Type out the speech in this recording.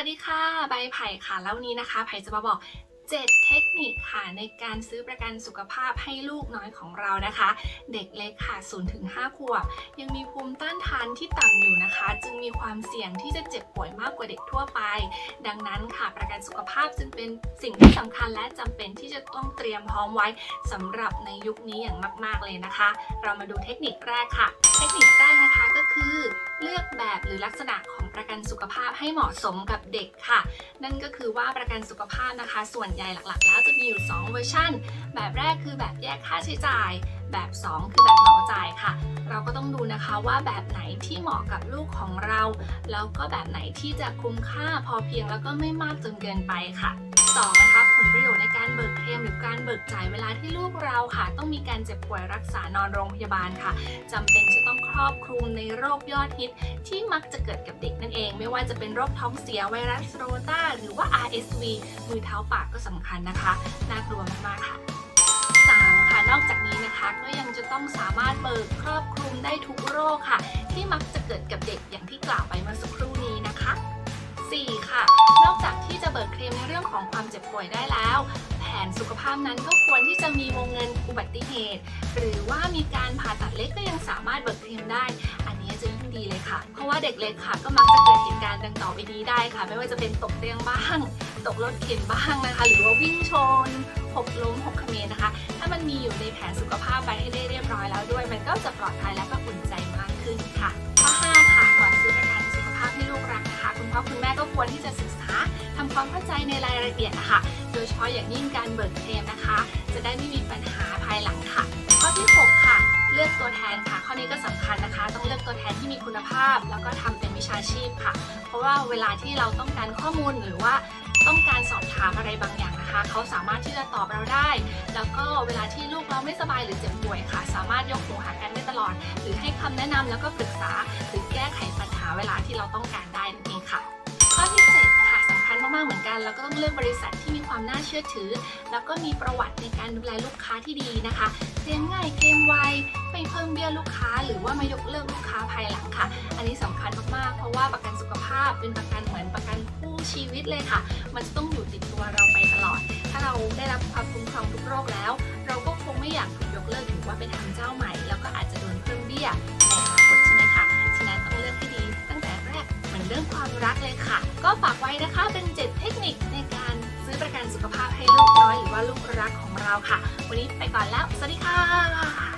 วัสดีค่ะ ใบไผ่ค่ะ แล้ววันนี้นะคะ ไผ่จะมาบอก 7 เทคนิคค่ะในการซื้อประกันสุขภาพให้ลูกน้อยของเรานะคะ เด็กเล็กค่ะ0-5ขวบ ยังมีภูมิต้านทานที่ต่ำอยู่นะคะ จึงมีความเสี่ยงที่จะเจ็บป่วยมากกว่าเด็กทั่วไป ดังนั้นค่ะ ประกันสุขภาพจึงเป็นสิ่งที่สำคัญและจำเป็นที่จะต้องเตรียมพร้อมไว้สำหรับในยุคนี้อย่างมาก ๆเลยนะคะ เรามาดูเทคนิคแรกค่ะ เทคนิคแรกนะคะก็ คือเลือกแบบหรือลักษณะของประกันสุขภาพให้เหมาะสมกับเด็กค่ะ นั่นก็คือว่าประกันสุขภาพนะคะ ส่วนใหญ่หลักๆ แล้วจะมีอยู่ 2 เวอร์ชันแบบแรกคือแบบแยกค่าใช้จ่าย แบบ 2 คือแบบเหมาจ่าย ต้องดูนะคะว่าแบบไหนที่เหมาะกับลูกของเรา แล้วก็แบบไหนที่จะคุ้มค่าพอเพียงแล้วก็ไม่มากจนเกินไปค่ะ2นะคะผลประโยชน์ในการเบิกเคลมหรือการเบิกจ่ายเวลาที่ลูกเราค่ะ ต้องมีการเจ็บป่วยรักษานอนโรงพยาบาลค่ะจำเป็นจะต้องครอบคลุมในโรคยอดฮิต ที่มักจะเกิดกับเด็กนั่นเอง ไม่ว่าจะเป็นโรคท้องเสียไวรัสโรตาหรือว่า RSV มือเท้าปากก็สำคัญนะคะ น่ากลัวมากๆค่ะ 3. ค่ะนอกจากนี้ ได้ทุกโรคค่ะ ที่มักจะเกิดกับเด็กอย่างที่กล่าวไปเมื่อสักครู่นี้นะคะ 4. ค่ะ นอกจากที่จะเบิกเคลมในเรื่องของความเจ็บป่วยได้แล้ว แผนสุขภาพนั้นก็ควรที่จะมีวงเงินอุบัติเหตุ หรือว่ามีการผ่าตัดเล็กก็ยังสามารถเบิกเคลมได้ อันนี้จะยิ่งดีเลยค่ะ เพราะว่าเด็กเล็กค่ะ ก็มักจะเกิดเหตุการณ์ดังต่อไปนี้ได้ค่ะ ไม่ว่าจะเป็นตกเตียงบ้าง ตกรถเข็นบ้างนะคะ หรือว่าวิ่งชนหกล้มหกเขมรนะคะ มันมีอยู่ในแผนสุขภาพไว้ให้ได้เรียบร้อยแล้วด้วย มันก็จะปลอดภัยและก็อุ่นใจมากขึ้นค่ะข้อ5ค่ะก่อนซื้อประกันสุขภาพให้ลูกรักนะคะคุณพ่อคุณแม่ก็ควรที่จะศึกษาทำความเข้าใจในรายละเอียดนะคะโดยเฉพาะอย่างยิ่งการเบิกเคลมนะคะ จะได้ไม่มีปัญหาภายหลังค่ะ ข้อที่ 6 ค่ะ เลือกตัวแทนค่ะ ข้อนี้ก็สำคัญนะคะ ต้องเลือกตัวแทนที่มีคุณภาพ แล้วก็ทำเป็นวิชาชีพค่ะ เพราะว่าเวลาที่เราต้องการข้อมูลหรือว่าต้องการสอบถามอะไรบางอย่าง นะคะเขาสามารถที่จะตอบเราได้ แล้วก็เวลาที่ลูกเราไม่สบายหรือเจ็บป่วยค่ะ สามารถยกหูหากันได้ตลอด หรือให้คำแนะนำแล้วก็ปรึกษาหรือแก้ไขปัญหาเวลาที่เราต้องการได้ แล้วก็ต้องเลือกบริษัทที่มีความน่าเชื่อถือ แล้วก็มีประวัติในการดูแลลูกค้าที่ดีนะคะเคลมง่ายเคลมไวไม่เพิ่มเบี้ยลูกค้า หรือว่ามายกเลิกลูกค้าภายหลังค่ะ อันนี้สำคัญมากๆเพราะว่าประกันสุขภาพเป็นประกันเหมือนประกันคู่ชีวิตเลยค่ะ มันจะต้องอยู่ติดตัวเราไปตลอด ถ้าเราได้รับความคุ้มครองทุกโรคแล้ว เราก็คงไม่อยาก รักเลยค่ะ ก็ฝากไว้นะคะเป็น 7 เทคนิคในการซื้อประกันสุขภาพให้ลูกน้อยหรือว่าลูกรักของเราค่ะ วันนี้ไปก่อนแล้ว สวัสดีค่ะ